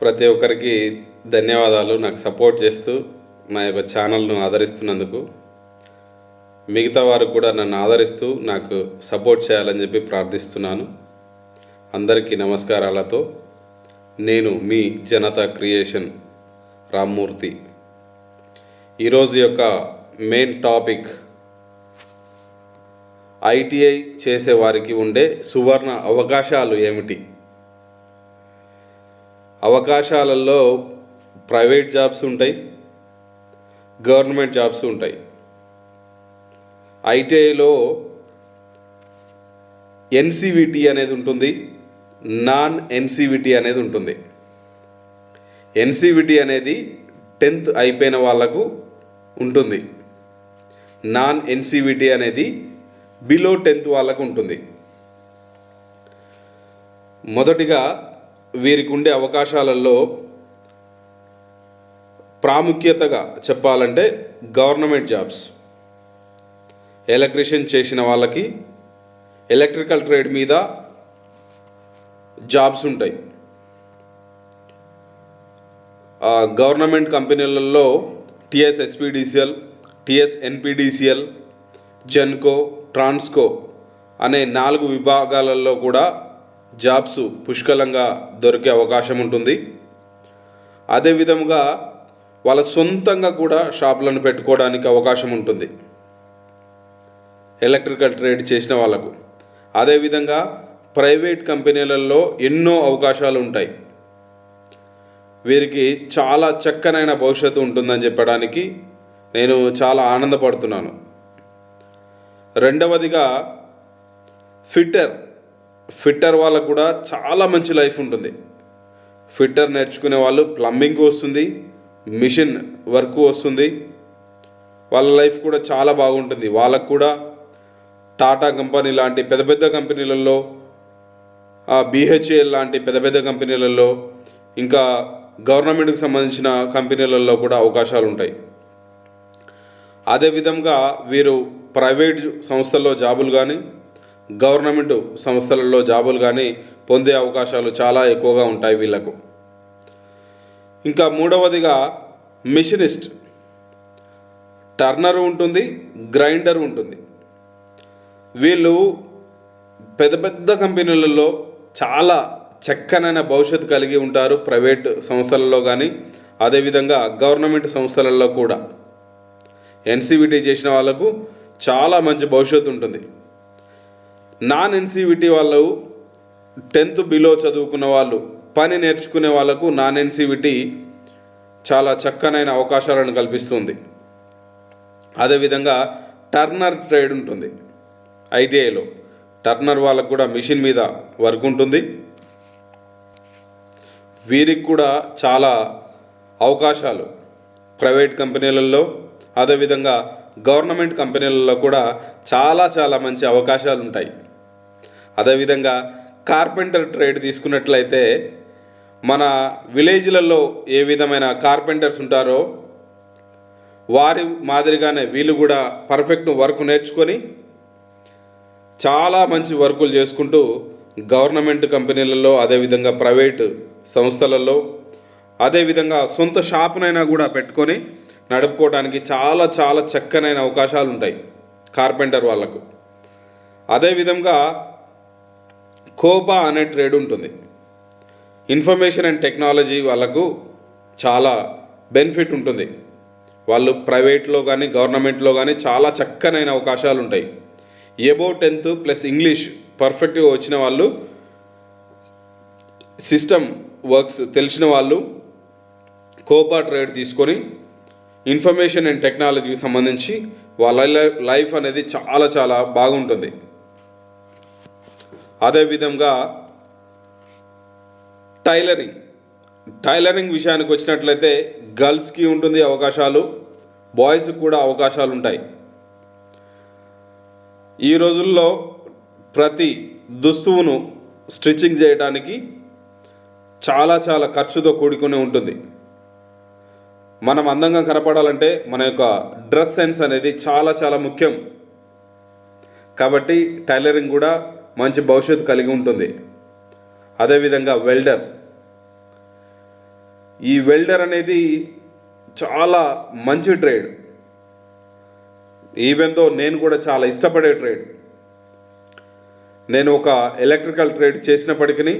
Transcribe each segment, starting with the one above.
ప్రతి ఒక్కరికి ధన్యవాదాలు. నాకు సపోర్ట్ చేస్తూ నా యొక్క ఛానల్ను ఆదరిస్తున్నందుకు. మిగతా వారు కూడా నన్ను ఆదరిస్తూ నాకు సపోర్ట్ చేయాలని చెప్పి ప్రార్థిస్తున్నాను. అందరికీ నమస్కారాలతో నేను మీ జనతా క్రియేషన్ రామ్మూర్తి. ఈరోజు యొక్క మెయిన్ టాపిక్ ఐటీఐ చేసే వారికి ఉండే సువర్ణ అవకాశాలు ఏమిటి? అవకాశాలలో ప్రైవేట్ జాబ్స్ ఉంటాయి గవర్నమెంట్ జాబ్స్ ఉంటాయి. ఐటీఐలో ఎన్సీవిటీ అనేది ఉంటుంది నాన్ ఎన్సీవిటీ అనేది ఉంటుంది. ఎన్సీవిటీ అనేది టెన్త్ అయిపోయిన వాళ్ళకు ఉంటుంది. నాన్ ఎన్సీవిటీ అనేది బిలో టెన్త్ వాళ్ళకు ఉంటుంది. మొదటిగా వీరికి ఉండే అవకాశాలలో ప్రాముఖ్యతగా చెప్పాలంటే గవర్నమెంట్ జాబ్స్. ఎలక్ట్రీషియన్ చేసిన వాళ్ళకి ఎలక్ట్రికల్ ట్రేడ్ మీద జాబ్స్ ఉంటాయి. గవర్నమెంట్ కంపెనీలలో TS SPDCL TS NPDCL Genco Transco అనే నాలుగు విభాగాలలో కూడా జాబ్స్ పుష్కలంగా దొరికే అవకాశం ఉంటుంది. అదేవిధంగా వాళ్ళ సొంతంగా కూడా షాపులను పెట్టుకోవడానికి అవకాశం ఉంటుంది. ఎలక్ట్రికల్ ట్రేడ్ చేసిన వాళ్ళకు. అదేవిధంగా ప్రైవేట్ కంపెనీలలో ఎన్నో అవకాశాలు ఉంటాయి. వీరికి చాలా చక్కనైన భవిష్యత్తు ఉంటుందని చెప్పడానికి నేను చాలా ఆనందపడుతున్నాను. రెండవదిగా ఫిట్టర్ ఫిట్టర్ వాళ్ళకు కూడా చాలా మంచి లైఫ్ ఉంటుంది. ఫిట్టర్ నేర్చుకునే వాళ్ళు ప్లంబింగ్ వస్తుంది మిషన్ వర్క్ వస్తుంది. వాళ్ళ లైఫ్ కూడా చాలా బాగుంటుంది. వాళ్ళకు కూడా టాటా కంపెనీ లాంటి పెద్ద పెద్ద కంపెనీలలో బీహెచ్ఏఎల్ లాంటి పెద్ద పెద్ద కంపెనీలలో ఇంకా గవర్నమెంట్కి సంబంధించిన కంపెనీలలో కూడా అవకాశాలు ఉంటాయి. అదేవిధంగా వీరు ప్రైవేట్ సంస్థల్లో జాబులు కానీ గవర్నమెంట్ సంస్థలలో జాబులు కానీ పొందే అవకాశాలు చాలా ఎక్కువగా ఉంటాయి వీళ్ళకు. ఇంకా మూడవదిగా మిషనిస్ట్. టర్నర్ ఉంటుంది గ్రైండర్ ఉంటుంది. వీళ్ళు పెద్ద పెద్ద కంపెనీలలో చాలా చక్కనైన భవిష్యత్తు కలిగి ఉంటారు ప్రైవేట్ సంస్థలలో కానీ అదేవిధంగా గవర్నమెంట్ సంస్థలలో కూడా. ఎన్సీబీటీ చేసిన వాళ్ళకు చాలా మంచి భవిష్యత్తు ఉంటుంది. నాన్ ఎన్సీవిటీ వాళ్ళు టెన్త్ బిలో చదువుకున్న వాళ్ళు పని నేర్చుకునే వాళ్ళకు నాన్ ఎన్సీవిటీ చాలా చక్కనైన అవకాశాలను కల్పిస్తుంది. అదేవిధంగా టర్నర్ ట్రేడ్ ఉంటుంది. ఐటీఐలో టర్నర్ వాళ్ళకు కూడా మిషన్ మీద వర్క్ ఉంటుంది. వీరికి కూడా చాలా అవకాశాలు ప్రైవేట్ కంపెనీలలో అదేవిధంగా గవర్నమెంట్ కంపెనీలలో కూడా చాలా చాలా మంచి అవకాశాలు ఉంటాయి. అదేవిధంగా కార్పెంటర్ ట్రేడ్ తీసుకున్నట్లయితే మన విలేజ్లలో ఏ విధమైన కార్పెంటర్స్ ఉంటారో వారి మాదిరిగానే వీళ్ళు కూడా పర్ఫెక్ట్ వర్క్ నేర్చుకొని చాలా మంచి వర్కులు చేసుకుంటూ గవర్నమెంట్ కంపెనీలలో అదేవిధంగా ప్రైవేట్ సంస్థలలో అదేవిధంగా సొంత షాపునైనా కూడా పెట్టుకొని నడుపుకోవడానికి చాలా చాలా చక్కనైన అవకాశాలు ఉంటాయి కార్పెంటర్ వాళ్ళకు. అదేవిధంగా కోబా అనే ట్రేడ్ ఉంటుంది. ఇన్ఫర్మేషన్ అండ్ టెక్నాలజీ వాళ్ళకు చాలా బెనిఫిట్ ఉంటుంది. వాళ్ళు ప్రైవేట్లో కానీ గవర్నమెంట్లో కానీ చాలా చక్కనైన అవకాశాలు ఉంటాయి. ఎబో టెన్త్ ప్లస్ ఇంగ్లీష్ పర్ఫెక్ట్గా వచ్చిన వాళ్ళు సిస్టమ్ వర్క్స్ తెలిసిన వాళ్ళు కోపా ట్రేడ్ తీసుకొని ఇన్ఫర్మేషన్ అండ్ టెక్నాలజీకి సంబంధించి వాళ్ళ లైఫ్ అనేది చాలా చాలా బాగుంటుంది. అదేవిధంగా టైలరింగ్. టైలరింగ్ విషయానికి వచ్చినట్లయితే గర్ల్స్కి ఉంటుంది అవకాశాలు బాయ్స్కి కూడా అవకాశాలు ఉంటాయి. ఈ రోజుల్లో ప్రతి దుస్తువును స్టిచ్చింగ్ చేయడానికి చాలా చాలా ఖర్చుతో కూడుకుని ఉంటుంది. మనం అందంగా కనపడాలంటే మన యొక్క డ్రెస్ సెన్స్ అనేది చాలా చాలా ముఖ్యం. కాబట్టి టైలరింగ్ కూడా మంచి భవిష్యత్తు కలిగి ఉంటుంది. అదేవిధంగా వెల్డర్. ఈ వెల్డర్ అనేది చాలా మంచి ట్రేడ్. ఈవెన్తో నేను కూడా చాలా ఇష్టపడే ట్రేడ్. నేను ఒక ఎలక్ట్రికల్ ట్రేడ్ చేసినప్పటికీ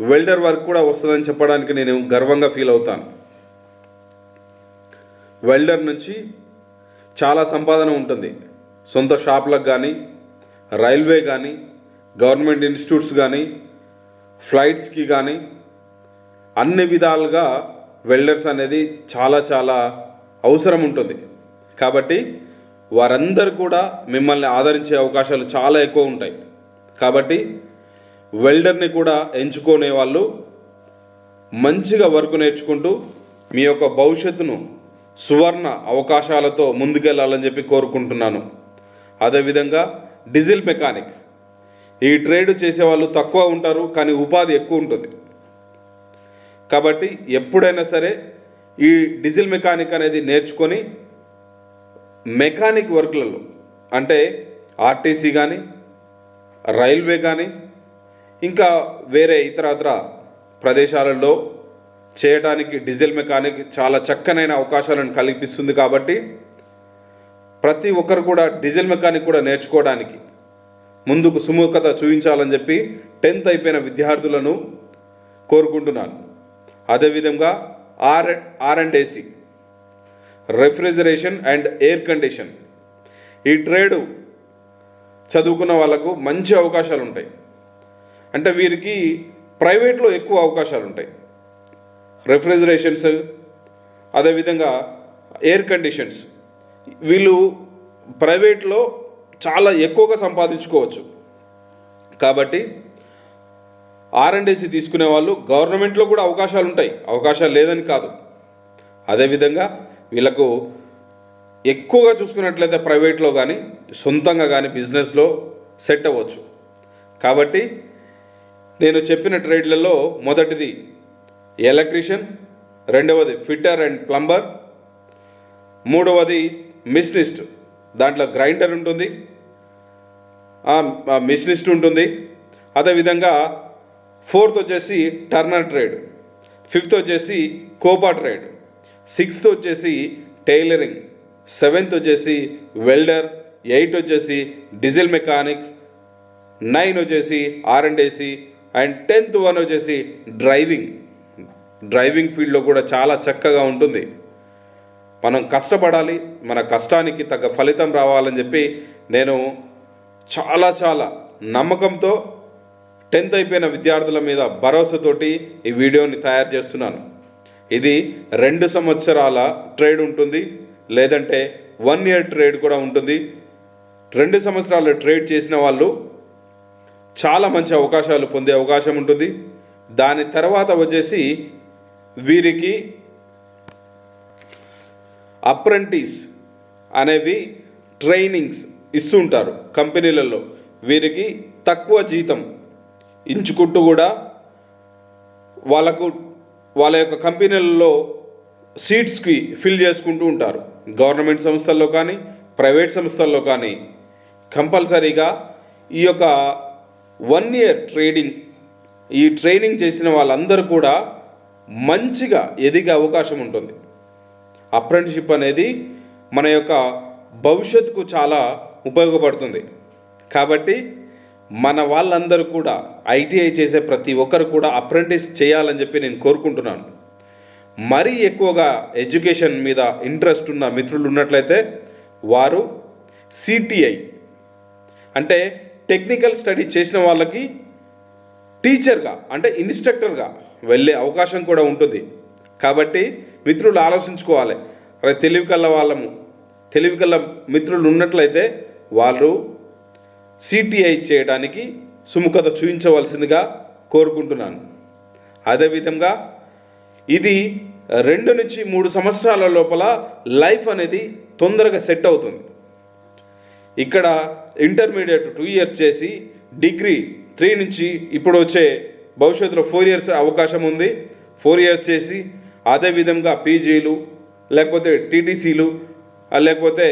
వెల్డర్ వర్క్ కూడా వస్తుందని చెప్పడానికి నేను గర్వంగా ఫీల్ అవుతాను. వెల్డర్ నుంచి చాలా సంపాదన ఉంటుంది. సొంత షాప్లకు కానీ రైల్వే కానీ గవర్నమెంట్ ఇన్స్టిట్యూట్స్ కానీ ఫ్లైట్స్కి కానీ అన్ని విధాలుగా వెల్డర్స్ అనేది చాలా చాలా అవసరం ఉంటుంది. కాబట్టి వారందరూ కూడా మిమ్మల్ని ఆదరించే అవకాశాలు చాలా ఎక్కువ ఉంటాయి. కాబట్టి వెల్డర్ని కూడా ఎంచుకునే వాళ్ళు మంచిగా వర్క్ నేర్చుకుంటూ మీ యొక్క భవిష్యత్తును సువర్ణ అవకాశాలతో ముందుకెళ్ళాలని చెప్పి కోరుకుంటున్నాను. అదేవిధంగా డీజిల్ మెకానిక్ ఈ ట్రేడ్ చేసేవాళ్ళు తక్కువ ఉంటారు కానీ ఉపాధి ఎక్కువ ఉంటుంది. కాబట్టి ఎప్పుడైనా సరే ఈ డీజిల్ మెకానిక్ అనేది నేర్చుకొని మెకానిక్ వర్క్లలో అంటే ఆర్టీసీ కానీ రైల్వే కానీ ఇంకా వేరే ఇతరత్ర ప్రదేశాలలో చేయడానికి డీజిల్ మెకానిక్ చాలా చక్కనైన అవకాశాలను కల్పిస్తుంది కాబట్టి ప్రతి ఒక్కరు కూడా డీజిల్ మెకానిక్ కూడా నేర్చుకోవడానికి ముందుకు సుముఖత చూపించాలని చెప్పి టెన్త్ అయిపోయిన విద్యార్థులను కోరుకుంటున్నాను. అదేవిధంగా R R and AC refrigeration and air condition. ఈ ట్రేడు చదువుకున్న వాళ్ళకు మంచి అవకాశాలు ఉంటాయి. అంటే వీరికి ప్రైవేట్లో ఎక్కువ అవకాశాలు ఉంటాయి. రెఫ్రిజరేషన్స్ అదేవిధంగా ఎయిర్ కండిషన్స్. వీళ్ళు ప్రైవేట్లో చాలా ఎక్కువగా సంపాదించుకోవచ్చు. కాబట్టి ఆర్ఎండ్ఎస్సి తీసుకునే వాళ్ళు గవర్నమెంట్లో కూడా అవకాశాలు ఉంటాయి అవకాశాలు లేదని కాదు. అదేవిధంగా వీళ్ళకు ఎక్కువగా చూసుకున్నట్లయితే ప్రైవేట్లో కానీ సొంతంగా కానీ బిజినెస్లో సెట్ అవ్వచ్చు. కాబట్టి నేను చెప్పిన ట్రేడ్లలో మొదటిది ఎలక్ట్రీషియన్ రెండవది ఫిట్టర్ అండ్ ప్లంబర్ మూడవది మిషనిస్ట్. దాంట్లో గ్రైండర్ ఉంటుంది మిషనిస్ట్ ఉంటుంది. అదేవిధంగా ఫోర్త్ వచ్చేసి టర్నర్ ట్రేడ్ ఫిఫ్త్ వచ్చేసి కోపా ట్రేడ్ సిక్స్త్ వచ్చేసి టైలరింగ్ సెవెంత్ వచ్చేసి వెల్డర్ ఎయిట్ వచ్చేసి డీజిల్ మెకానిక్ నైన్ వచ్చేసి R and AC and tenth one వచ్చేసి డ్రైవింగ్. డ్రైవింగ్ ఫీల్డ్లో కూడా చాలా చక్కగా ఉంటుంది. మనం కష్టపడాలి మన కష్టానికి తగ్గ ఫలితం రావాలని చెప్పి నేను చాలా చాలా నమ్మకంతో టెన్త్ అయిపోయిన విద్యార్థుల మీద భరోసాతోటి ఈ వీడియోని తయారు చేస్తున్నాను. ఇది రెండు సంవత్సరాల ట్రేడ్ ఉంటుంది లేదంటే వన్ ఇయర్ ట్రేడ్ కూడా ఉంటుంది. రెండు సంవత్సరాలు ట్రేడ్ చేసిన వాళ్ళు చాలా మంచి అవకాశాలు పొందే అవకాశం ఉంటుంది. దాని తర్వాత వచ్చేసి వీరికి అప్రెంటిస్ అనేవి ట్రైనింగ్స్ ఇస్తుంటారు కంపెనీలలో. వీరికి తక్కువ జీతం ఇంచుకుంటూ కూడా వాళ్ళకు వాళ్ళ యొక్క కంపెనీలలో సీట్స్కి ఫిల్ చేసుకుంటూ ఉంటారు. గవర్నమెంట్ సంస్థల్లో కానీ ప్రైవేట్ సంస్థల్లో కానీ కంపల్సరీగా ఈ యొక్క వన్ ఇయర్ ట్రేడింగ్ ఈ ట్రైనింగ్ చేసిన వాళ్ళందరూ కూడా మంచిగా ఎదిగే అవకాశం ఉంటుంది. అప్రెంటిషిప్ అనేది మన యొక్క భవిష్యత్తుకు చాలా ఉపయోగపడుతుంది. కాబట్టి మన వాళ్ళందరూ కూడా ఐటీఐ చేసే ప్రతి ఒక్కరు కూడా అప్రెంటిస్ చేయాలని చెప్పి నేను కోరుకుంటున్నాను. మరీ ఎక్కువగా ఎడ్యుకేషన్ మీద ఇంట్రెస్ట్ ఉన్న మిత్రులు ఉన్నట్లయితే వారు సిటిఐ అంటే టెక్నికల్ స్టడీ చేసిన వాళ్ళకి టీచర్గా అంటే ఇన్స్ట్రక్టర్గా వెళ్ళే అవకాశం కూడా ఉంటుంది. కాబట్టి మిత్రులు ఆలోచించుకోవాలి. అరే తెలివి కల్ల వాళ్ళము. తెలివి కల్ల మిత్రులు ఉన్నట్లయితే వాళ్ళు సిటిఐ చేయడానికి సుముఖత చూపించవలసిందిగా కోరుకుంటున్నాను. అదేవిధంగా ఇది రెండు నుంచి మూడు సంవత్సరాల లోపల లైఫ్ అనేది తొందరగా సెట్ అవుతుంది. ఇక్కడ ఇంటర్మీడియట్ టూ ఇయర్స్ చేసి డిగ్రీ త్రీ నుంచి ఇప్పుడు వచ్చే భవిష్యత్తులో ఫోర్ ఇయర్స్ అవకాశం ఉంది. ఫోర్ ఇయర్స్ చేసి అదేవిధంగా పీజీలు లేకపోతే టీటీసీలు లేకపోతే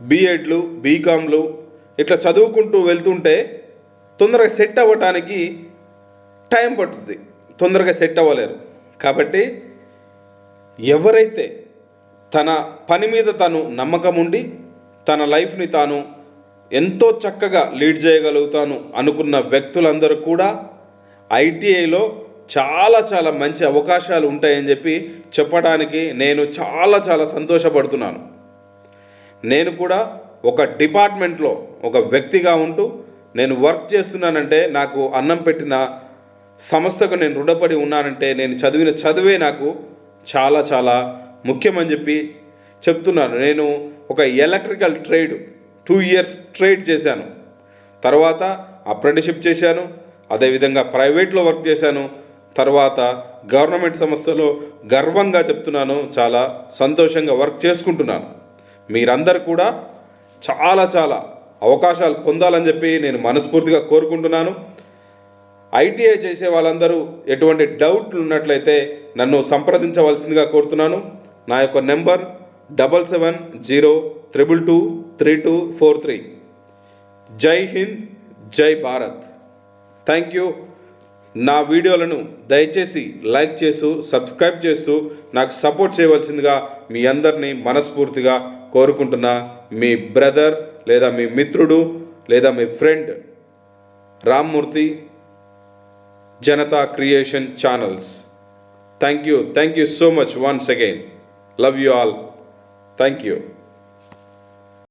బీఎడ్లు బీకామ్లు ఇట్లా చదువుకుంటూ వెళ్తుంటే తొందరగా సెట్ అవ్వటానికి టైం పడుతుంది. తొందరగా సెట్ అవ్వలేరు. కాబట్టి ఎవరైతే తన పని మీద తను నమ్మకం ఉండి తన లైఫ్ని తాను ఎంతో చక్కగా లీడ్ చేయగలుగుతాను అనుకున్న వ్యక్తులందరూ కూడా ఐటీఐలో చాలా చాలా మంచి అవకాశాలు ఉంటాయని చెప్పి చెప్పడానికి నేను చాలా చాలా సంతోషపడుతున్నాను. నేను కూడా ఒక డిపార్ట్మెంట్లో ఒక వ్యక్తిగా ఉంటూ నేను వర్క్ చేస్తున్నానంటే నాకు అన్నం పెట్టిన సంస్థకు నేను రుణపడి ఉన్నానంటే నేను చదివిన చదివే నాకు చాలా చాలా ముఖ్యమని చెప్పి చెప్తున్నాను. నేను ఒక electrical trade two years trade చేశాను. తర్వాత అప్రెంటిషిప్ చేశాను. అదేవిధంగా ప్రైవేట్లో వర్క్ చేశాను. తర్వాత గవర్నమెంట్ సంస్థలో గర్వంగా చెప్తున్నాను. చాలా సంతోషంగా వర్క్ చేసుకుంటున్నాను. మీరందరూ కూడా చాలా చాలా అవకాశాలు పొందాలని చెప్పి నేను మనస్ఫూర్తిగా కోరుకుంటున్నాను. ఐటీఐ చేసే వాళ్ళందరూ ఎటువంటి డౌట్లు ఉన్నట్లయితే నన్ను సంప్రదించవలసిందిగా కోరుతున్నాను. నా యొక్క number double seven zero triple two three two four three. జై హింద్ జై భారత్. థ్యాంక్ యూ నా వీడియోలను దయచేసి లైక్ చేస్తూ సబ్స్క్రైబ్ చేస్తూ నాకు సపోర్ట్ చేయవలసిందిగా మీ అందరినీ మనస్ఫూర్తిగా కోరుకుంటున్నా మీ బ్రదర్ లేదా మీ మిత్రుడు లేదా మీ friend Rammurthy Janata creation channels. Thank you thank you so much once again love you all thank you